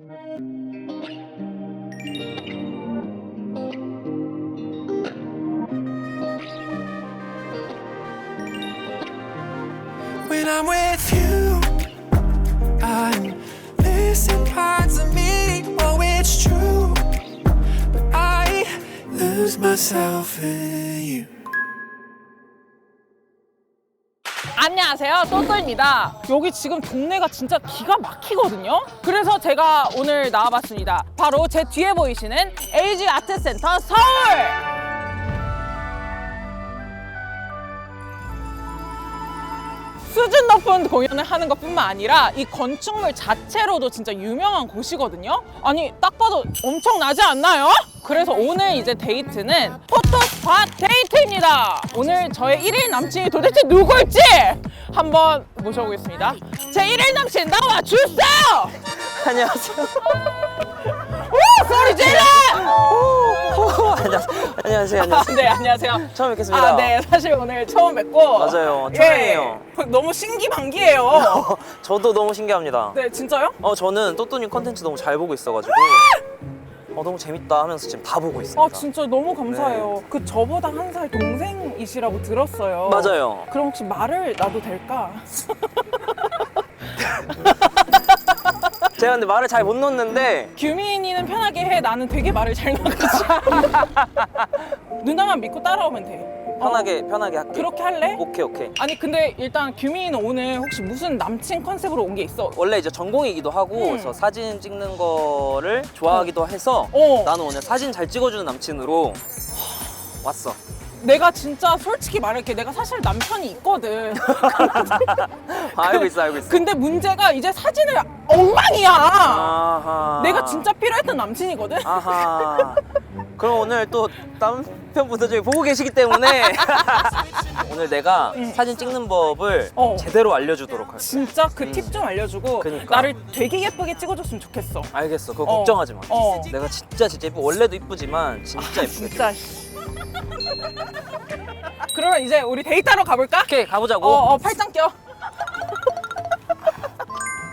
When I'm with you, I'm missing parts of me. Oh, it's true, but I lose myself in you. 안녕하세요. 또또입니다. 여기 지금 동네가 진짜 기가 막히거든요. 그래서 제가 오늘 나와봤습니다. 바로 제 뒤에 보이시는 에이지 아트센터 서울 수준 높은 공연을 하는 것 뿐만 아니라 이 건축물 자체로도 진짜 유명한 곳이거든요? 아니 딱 봐도 엄청나지 않나요? 그래서 오늘 이제 데이트는 포토스팟 데이트입니다. 오늘 저의 일일 남친이 도대체 누굴지 한번 모셔보겠습니다. 제 일일 남친 나와 주세요! 안녕하세요. 오 소리 질러 안녕하세요. 안녕하세요. 아, 안녕하세요. 네 안녕하세요 처음 뵙겠습니다. 아, 네 사실 오늘 처음 뵙고 맞아요. 예, 처음이에요. 너무 신기반기예요 저도 너무 신기합니다. 네 진짜요? 어, 저는 또또님 컨텐츠 너무 잘 보고 있어가지고 어, 너무 재밌다 하면서 지금 다 보고 있습니다. 아 진짜 너무 감사해요. 그 저보다 한 살 동생이시라고 들었어요. 맞아요. 그럼 혹시 말을 놔도 될까? 제가 근데 말을 잘 못 놓는데 규민이는 편하게 해. 나는 되게 말을 잘 나가지. 누나만 믿고 따라오면 돼. 편하게 편하게 할게. 어, 그렇게 할래? 오케이 오케이. 아니 근데 일단 규민이는 오늘 혹시 무슨 남친 컨셉으로 온 게 있어? 원래 이제 전공이기도 하고 음. 그래서 사진 찍는 거를 좋아하기도 해서 어. 나는 오늘 사진 잘 찍어주는 남친으로 왔어. 내가 진짜 솔직히 말할게. 내가 사실 남편이 있거든. 아, 알고 있어 알고 있어. 근데 문제가 이제 사진을 엉망이야. 아하. 내가 진짜 필요했던 남친이거든. 아하. 그럼 오늘 또 남 편분들 중에 보고 계시기 때문에 오늘 내가 사진 찍는 법을 어. 제대로 알려주도록 할게. 진짜 그 팁 좀 알려주고 그니까. 나를 되게 예쁘게 찍어줬으면 좋겠어. 알겠어. 그거 어. 걱정하지 마. 어. 내가 진짜 진짜 예쁘고 원래도 이쁘지만 진짜 예쁘게. 진짜. 그러면 이제 우리 데이트하러 가볼까? 오케이 가보자고. 어, 어 팔짱 껴.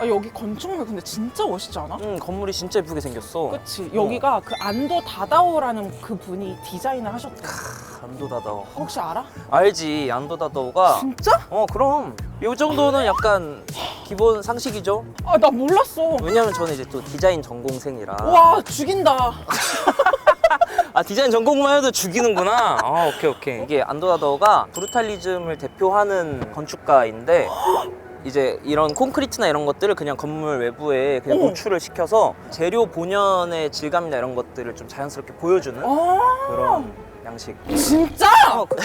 아, 여기 건축물 근데 진짜 멋있지 않아? 음 건물이 진짜 예쁘게 생겼어. 그치 여기가 그 안도 다다오라는 그 분이 디자인을 하셨대. 안도다다오. 혹시 알아? 알지 안도다다오가. 진짜? 어 그럼 이 정도는 약간 기본 상식이죠. 아 나 몰랐어. 왜냐면 저는 이제 또 디자인 전공생이라. 와 죽인다. 아 디자인 전공만 해도 죽이는구나. 아 오케이 오케이. 이게 안도다더가 브루탈리즘을 대표하는 건축가인데 이제 이런 콘크리트나 이런 것들을 그냥 건물 외부에 그냥 어. 노출을 시켜서 재료 본연의 질감이나 이런 것들을 좀 자연스럽게 보여주는 아 그런 양식. 진짜? 어, 그-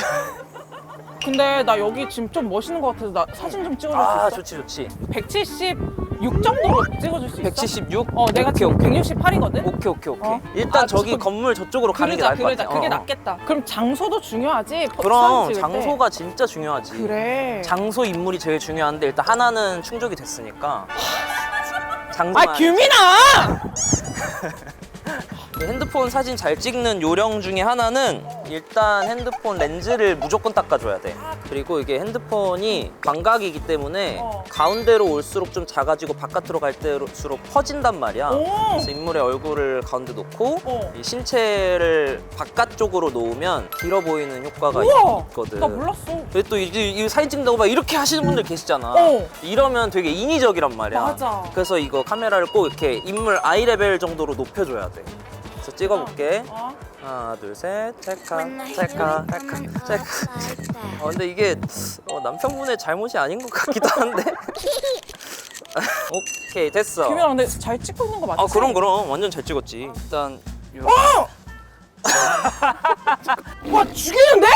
근데 나 여기 지금 좀 멋있는 것 같아서 나 사진 좀 찍어줄 아 수 있어? 좋지 좋지. 176 정도로 찍어줄 수 있어? 176? 어 내가 오케이, 지금 오케이. 168이거든? 오케이 오케이 오케이. 어. 일단 아, 저기 지금- 건물 저쪽으로 가는 게 그러자 나을 것 그러자 같아. 그게 어, 어. 낫겠다 그럼 장소도 중요하지 포- 그럼 사진 찍을 때. 장소가 진짜 중요하지. 그래 장소 인물이 제일 중요한데 일단 하나는 충족이 됐으니까 장소만 아 규민아 핸드폰 사진 잘 찍는 요령 중에 하나는 일단 핸드폰 렌즈를 무조건 닦아줘야 돼 그리고 이게 핸드폰이 광각이기 때문에 어. 가운데로 올수록 좀 작아지고 바깥으로 갈 때일수록 퍼진단 말이야 오. 그래서 인물의 얼굴을 가운데 놓고 어. 이 신체를 바깥쪽으로 놓으면 길어 보이는 효과가 우와 있거든 나 몰랐어 근데 또 이, 이 사진 찍는다고 막 이렇게 하시는 분들 계시잖아. 어. 이러면 되게 인위적이란 말이야. 맞아. 그래서 이거 카메라를 꼭 이렇게 인물 아이 레벨 정도로 높여줘야 돼. 그래서 찍어볼게. 어? 하나, 둘, 셋, 찰카, 찰카, 찰카. 어, 근데 이게 어, 남편분의 잘못이 아닌 것 같기도 한데. 오케이, 됐어. 규민아 근데 잘 찍고 있는 거 맞지? 아, 그럼 그럼 완전 잘 찍었지. 일단 요... 와 죽이는데?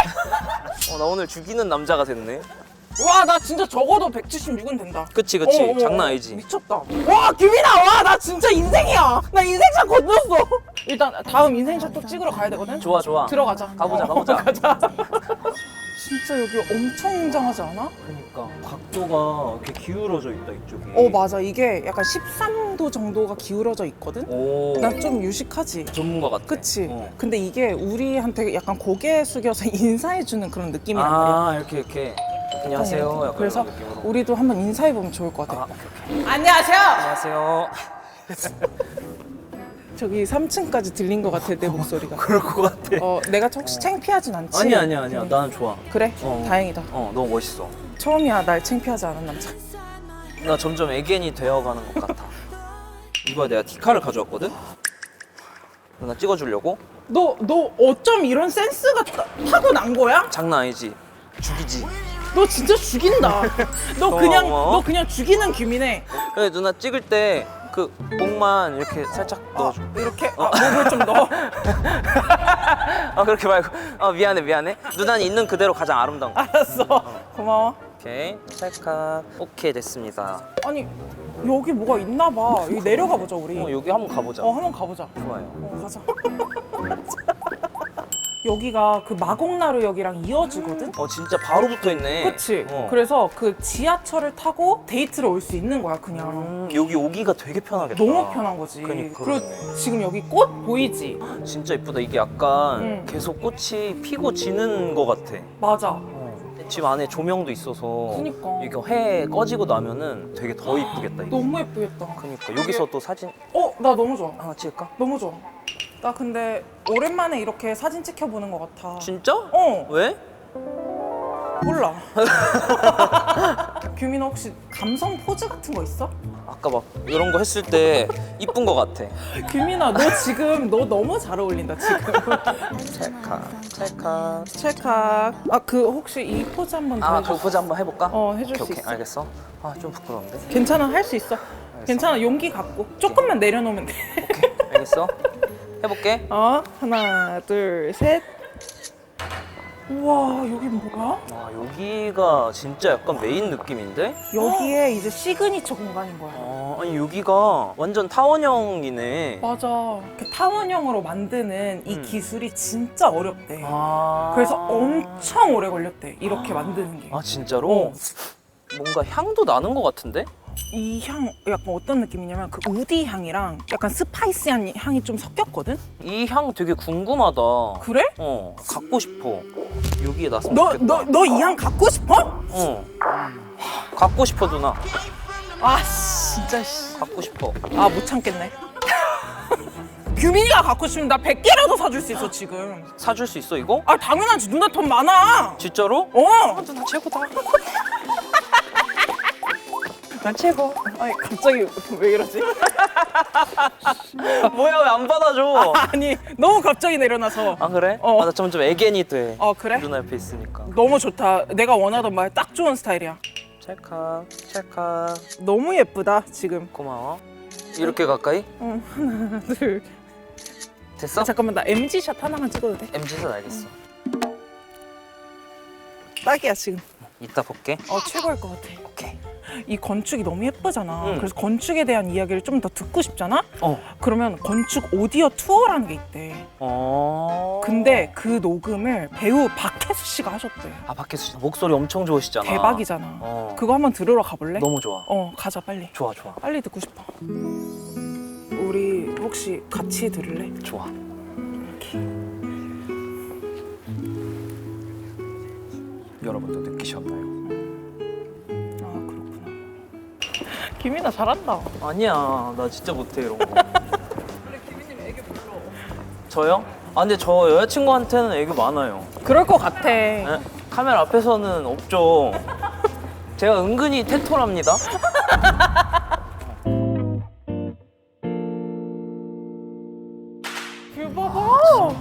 어, 나 오늘 죽이는 남자가 됐네. 와 나 진짜 적어도 176은 된다 그치, 그치. 어머, 어머, 장난. 아니지. 미쳤다 와 규민아 와나 진짜 인생이야 나 인생샷 건넜어 일단 다음 인생샷 또 찍으러 가야 되거든 좋아, 좋아. 들어가자 가보자, 어, 가보자. 가자 진짜 여기 엄청 웅장하지 않아? 그러니까 각도가 이렇게 기울어져 있다 이쪽이. 어 맞아 이게 약간 13도 정도가 기울어져 있거든? 오. 난좀 유식하지 전문가 같아. 그치? 어. 근데 이게 우리한테 약간 고개 숙여서 인사해주는 그런 느낌이란 말이야 아 이렇게 이렇게. 안녕하세요. 약간 그래서 이런 느낌으로. 우리도 한번 인사해보면 좋을 것 같아 아, 오케이, 오케이. 안녕하세요 안녕하세요. 저기 3층까지 들린 것 같아 내 목소리가. 그럴 것 같아. 어 내가 혹시 창피하진 않지? 아니야 아니야 아니야. 나는 좋아. 그래? 어. 다행이다. 어 너무 멋있어. 처음이야 날 창피하지 않은 남자. 나 점점 애견이 되어가는 것 같아. 이거야 내가 디카를 가져왔거든. 누나 찍어주려고? 너 너 어쩜 이런 센스가 타- 타고난 거야? 장난 아니지. 죽이지. 너 진짜 죽인다. 너 그냥 고마워. 너 그냥 죽이는 규민해. 그래 누나 찍을 때 그 목만 이렇게 살짝 넣어줘. 이렇게 아, 목을 좀 넣어. 아 그렇게 말고. 아 미안해 미안해. 누나는 있는 그대로 가장 아름다운 거. 알았어. 고마워. 오케이 찰칵. 오케이 됐습니다. 아니 여기 뭐가 있나 봐. 여기 내려가 보자 우리. 어 여기 한번 가보자. 어 한번 가보자. 좋아요. 어 가자. 여기가 그 마곡나루역이랑 이어지거든. 어 진짜 바로 붙어 있네. 그치? 어. 그래서 그 지하철을 타고 데이트를 올 수 있는 거야 그냥. 음, 여기 오기가 되게 편하겠다. 너무 편한 거지. 그러니까. 그리고 지금 여기 꽃 보이지? 진짜 이쁘다. 이게 약간 응. 계속 꽃이 피고 지는 것 같아. 맞아. 집 안에 조명도 있어서 그니까. 이거 해 꺼지고 나면은 되게 더 이쁘겠다. 이게. 너무 예쁘겠다. 그러니까 여기서 또 사진 어, 나 너무 좋아. 하나 찍을까? 너무 좋아. 나 근데 오랜만에 이렇게 사진 찍혀보는 것 같아. 진짜? 어, 왜? 몰라. 규민아 혹시 감성 포즈 같은 거 있어? 아까 막 이런 거 했을 때 이쁜 것 같아. 규민아, 너 지금 너 너무 잘 어울린다 지금. 찰칵 찰칵. 찰칵. 아, 그 혹시 이 포즈 한번 더 아, 해줘. 그 포즈 한번 해볼까? 어, 해줄 오케이, 수 오케이. 있어. 알겠어. 아, 좀 부끄러운데. 괜찮아, 할 수 있어. 괜찮아, 용기 갖고 조금만 내려놓으면 돼. 알겠어. 해볼게. 어, 하나, 둘, 셋. 우와, 여기 뭐야? 와, 여기가 진짜 약간 메인 느낌인데? 여기에 이제 시그니처 공간인 거야. 어, 아니 여기가 완전 타원형이네. 맞아. 그 타원형으로 만드는 이 음. 기술이 진짜 어렵대. 아. 그래서 엄청 오래 걸렸대. 이렇게 만드는 게. 아 진짜로? 어. 뭔가 향도 나는 것 같은데? 이 향 약간 어떤 느낌이냐면 그 우디 향이랑 약간 스파이시한 향이 좀 섞였거든? 이 향 되게 궁금하다. 그래? 어, 갖고 싶어. 여기에 놨으면 너 좋겠다. 너 너 이 향 갖고 싶어? 어. 갖고 싶어 누나. 아 진짜 씨. 갖고 싶어. 아 못 참겠네. 규민이가 갖고 싶으면 나 100개라도 사줄 수 있어 지금. 사줄 수 있어 이거? 아 당연하지 누나 돈 많아. 진짜로? 어. 누나 최고다. 난 최고. 아니 갑자기 왜 이러지? 뭐야 왜 안 받아줘? 아니 너무 갑자기 내려놔서. 아 그래? 어. 아, 나 점점 애견이 돼. 어 그래? 누나 옆에 있으니까. 너무 좋다. 내가 원하던 말 딱 좋은 스타일이야. 찰칵 찰칵. 너무 예쁘다 지금. 고마워. 이렇게 가까이? 어 하나 둘. 됐어? 아, 잠깐만 나 MG 샷 하나만 찍어도 돼? MZ는 알겠어. 딱이야 지금. 이따 볼게. 어 최고일 것 같아. 오케이. 이 건축이 너무 예쁘잖아. 응. 그래서 건축에 대한 이야기를 좀 더 듣고 싶잖아. 어. 그러면 건축 오디오 투어라는 게 있대. 어. 근데 그 녹음을 배우 박혜수 씨가 하셨대. 아 박혜수 씨 목소리 엄청 좋으시잖아. 대박이잖아. 어. 그거 한번 들으러 가볼래? 너무 좋아. 어 가자 빨리. 좋아 좋아 빨리 듣고 싶어. 우리 혹시 같이 들을래? 좋아. 여러분도 느끼셨나요? 김이나 잘한다. 아니야 나 진짜 못해 이런 거. 저요? 아 근데 저 여자친구한테는 애교 많아요. 그럴 것 같아. 에? 카메라 앞에서는 없죠. 제가 은근히 테토랍니다.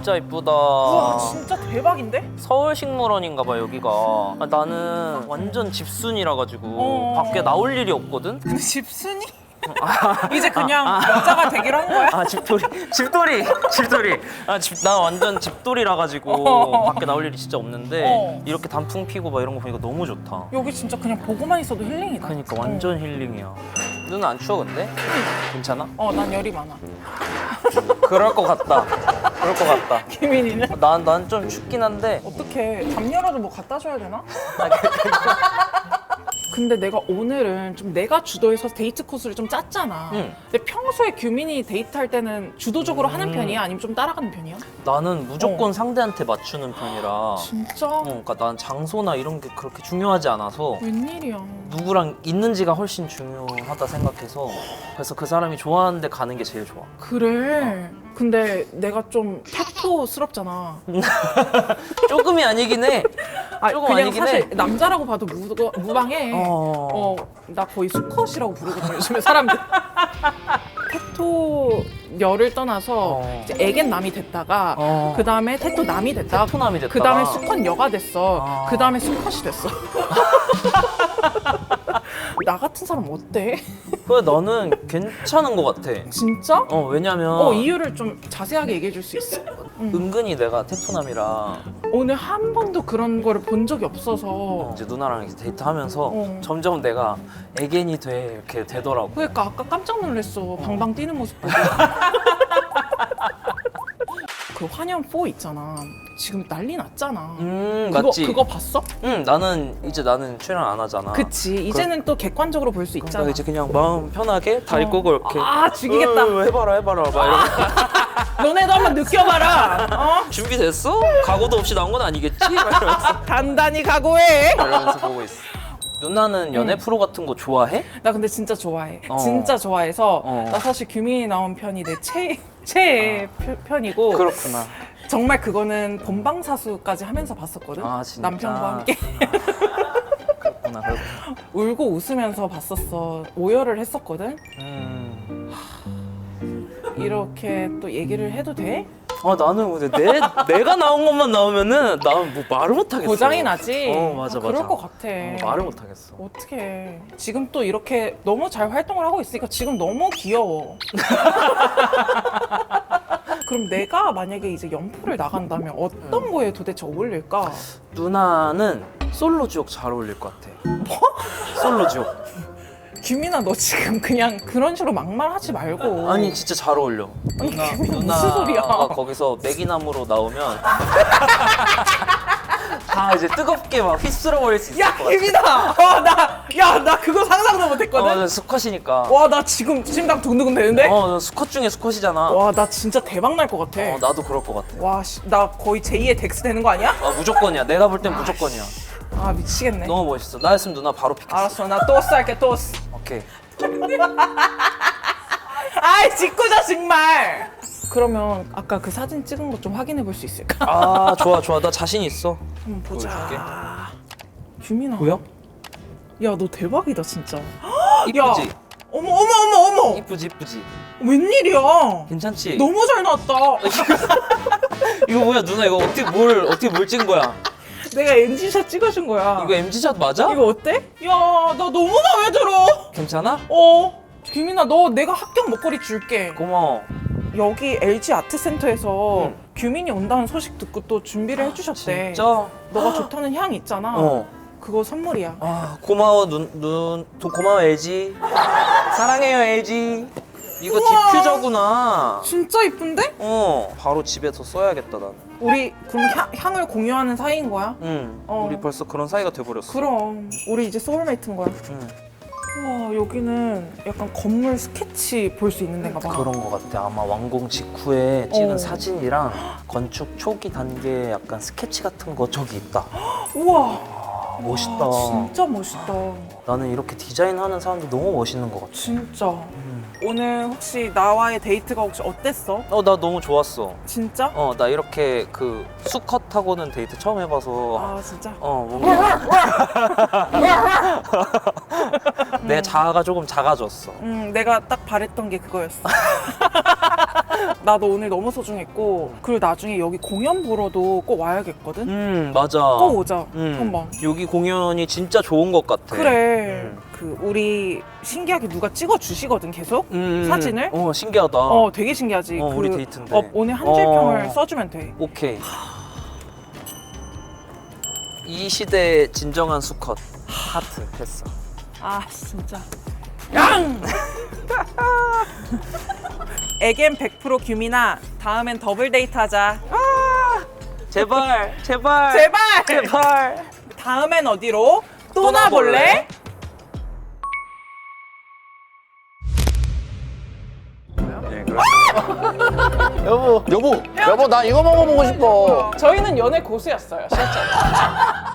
진짜 이쁘다. 와 진짜 대박인데? 서울식물원인가 봐 여기가. 아, 나는 완전 집순이라 가지고 어. 밖에 나올 일이 없거든. 근데 집순이? 이제 그냥 여자가 되기로 한 거야? 아 집돌이 집돌이 집돌이 아집나 완전 집돌이라 가지고 어. 밖에 나올 일이 진짜 없는데 어. 이렇게 단풍 피고 막 이런 거 보니까 너무 좋다. 여기 진짜 그냥 보고만 있어도 힐링이다. 그러니까 완전 힐링이야. 누나 안 추워 근데? 괜찮아? 어, 난 열이 많아. 그럴 것 같다. 그럴 것 같다. 김민이는? 난 난 좀 춥긴 한데 어떻게 담요라도 뭐 갖다 줘야 되나? 근데 내가 오늘은 좀 내가 주도해서 데이트 코스를 좀 짰잖아. 응. 근데 평소에 규민이 데이트할 때는 주도적으로 하는 음. 편이야? 아니면 좀 따라가는 편이야? 나는 무조건 어. 상대한테 맞추는 편이라. 진짜? 어, 그러니까 난 장소나 이런 게 그렇게 중요하지 않아서 웬일이야. 누구랑 있는지가 훨씬 중요하다 생각해서 그래서 그 사람이 좋아하는 데 가는 게 제일 좋아. 그래. 근데 내가 좀 태토스럽잖아. 조금이 아니긴 해. 아, 조금 그냥 아니긴 사실 해. 남자라고 봐도 무, 무방해. 어. 어, 나 거의 수컷이라고 부르거든요, 요즘에 사람들. 테토 열을 떠나서 어. 이제 애견 남이 됐다가 어. 그 다음에 테토 남이 됐다. 테토남이 됐다가. 그 다음에 수컷 여가 됐어. 아. 그 다음에 수컷이 됐어. 나 같은 사람 어때? 그래 너는 괜찮은 것 같아. 진짜? 어 왜냐면 어 이유를 좀 자세하게 얘기해 줄 수 있어? 은근히 내가 테토남이라 오늘 한 번도 그런 거를 본 적이 없어서 이제 누나랑 이제 데이트하면서 어. 점점 내가 애견이 돼 이렇게 되더라고. 그러니까 아까 깜짝 놀랐어 방방 뛰는 모습 보고 4 있잖아 지금 난리 났잖아 음 그거, 맞지. 그거 봤어? 응 나는 이제 나는 출연 안 하잖아. 그치 이제는 또 객관적으로 볼 수 있잖아 그러니까 이제 그냥 마음 편하게 다리 어. 꼬고 이렇게. 아 죽이겠다 어, 해봐라 해봐라 막 이러고 너네도 한번 느껴봐라 어? 준비됐어? 각오도 없이 나온 건 아니겠지? 막 이러면서 단단히 각오해 이러면서 보고 있어. 누나는 연애 응. 프로 같은 거 좋아해? 나 근데 진짜 좋아해 어. 진짜 좋아해서 어. 나 사실 규민이 나온 편이 내 최, 최애 표- 편이고 그렇구나. 정말 그거는 본방사수까지 하면서 봤었거든 아, 진짜? 남편과 함께 그렇구나. 그렇구나. 울고 웃으면서 봤었어 오열을 했었거든 음. 이렇게 또 얘기를 해도 돼? 아 나는 근데 내 내가 나온 것만 나오면은 나는 뭐 말을 못 하겠어. 고장이 나지? 어 맞아 아, 맞아. 그럴 것 같아 어, 말을 못 하겠어. 어떡해 지금 또 이렇게 너무 잘 활동을 하고 있으니까 지금 너무 귀여워 그럼 내가 만약에 이제 연포를 나간다면 어떤 음. 거에 도대체 어울릴까? 누나는 솔로 지옥 잘 어울릴 것 같아. 뭐? 솔로 지옥. 규민아 너 지금 그냥 그런 식으로 막말하지 말고 아니 진짜 잘 어울려. 아니, 누나 규민아, 무슨 소리야 누나가 거기서 매기나무로 나오면 다 이제 뜨겁게 막 휩쓸어 버릴 수 있을 야 것 같아. 규민아 어, 나, 야, 나 그거 상상도 어, 나 수컷이니까. 와 나 지금 심장 두근두근 되는데? 어, 나 수컷 중에 수컷이잖아. 어, 와나 진짜 대박 날 것 같아 나도 그럴 것 같아. 와나 거의 제2의 덱스 되는 거 아니야? 아, 무조건이야. 내가 볼 땐 무조건이야. 아 미치겠네 너무 멋있어. 나였으면 누나 바로 픽했어. 알았어 나 토스 할게 토스 오케이. 아이 짓궂어 정말 그러면 아까 그 사진 찍은 거 좀 확인해 볼 수 있을까? 아, 좋아, 좋아. 나 자신 있어. 한번 보자 보여줄게. 규민아 보여? 야 너 대박이다 진짜 이쁘지? 어머 어머 어머 어머 이쁘지, 이쁘지. 웬일이야 괜찮지? 너무 잘 나왔다 이거 뭐야, 누나 이거 어떻게 뭘 어떻게 뭘 찍은 거야? 내가 NG샷 찍어준 거야 이거 MG샷 맞아? 이거 어때? 야 나 너무 마음에 들어 괜찮아? 어 규민아 너 내가 합격 목걸이 줄게 고마워. 여기 LG 아트센터에서 응. 규민이 온다는 소식 듣고 또 준비를 해주셨대 진짜? 너가 좋다는 향 있잖아 어. 그거 선물이야 아, 고마워 눈, 눈, 도, 고마워 LG. 사랑해요 LG. 이거 우와. 디퓨저구나. 진짜 이쁜데? 어, 바로 집에서 써야겠다 난. 우리 그럼 향, 향을 공유하는 사이인 거야? 응. 어. 우리 벌써 그런 사이가 돼버렸어. 그럼 우리 이제 소울메이트인 거야 응. 우와 여기는 약간 건물 스케치 볼 수 있는 데인가 봐 그런 거 같아. 아마 완공 직후에 찍은 어. 사진이랑 건축 초기 단계 약간 스케치 같은 거 저기 있다. 우와 아, 멋있다. 와, 진짜 멋있다 나는 이렇게 디자인하는 사람들 너무 멋있는 것 같아. 진짜 음. 오늘 혹시 나와의 데이트가 혹시 어땠어? 어, 나 너무 좋았어. 진짜? 어, 나 이렇게 그 수컷하고는 데이트 처음 해봐서 아 진짜? 어 뭔가 내 자아가 조금 작아졌어. 음, 내가 딱 바랬던 게 그거였어. 나도 오늘 너무 소중했고, 그리고 나중에 여기 공연 보러도 꼭 와야겠거든? 음 맞아. 꼭 오자. 음, 한번. 여기 공연이 진짜 좋은 것 같아. 그래. 음. 그, 우리 신기하게 누가 찍어 주시거든, 계속? 음, 사진을? 어 신기하다. 어, 되게 신기하지. 어, 그, 우리 데이트인데. 어, 오늘 한 줄 평을 어. 써주면 돼. 오케이. 이 시대의 진정한 수컷 하트 했어. 아, 진짜. 양! 에겐 100% 규민아 다음엔 더블 데이트 하자. 아! 제발, 제발, 제발! 제발. 다음엔 어디로? 떠나볼래? 예, 네, 그럼. 여보, 여보, 나 이거 먹어보고 싶어. 저희는 연애 고수였어요. 실제로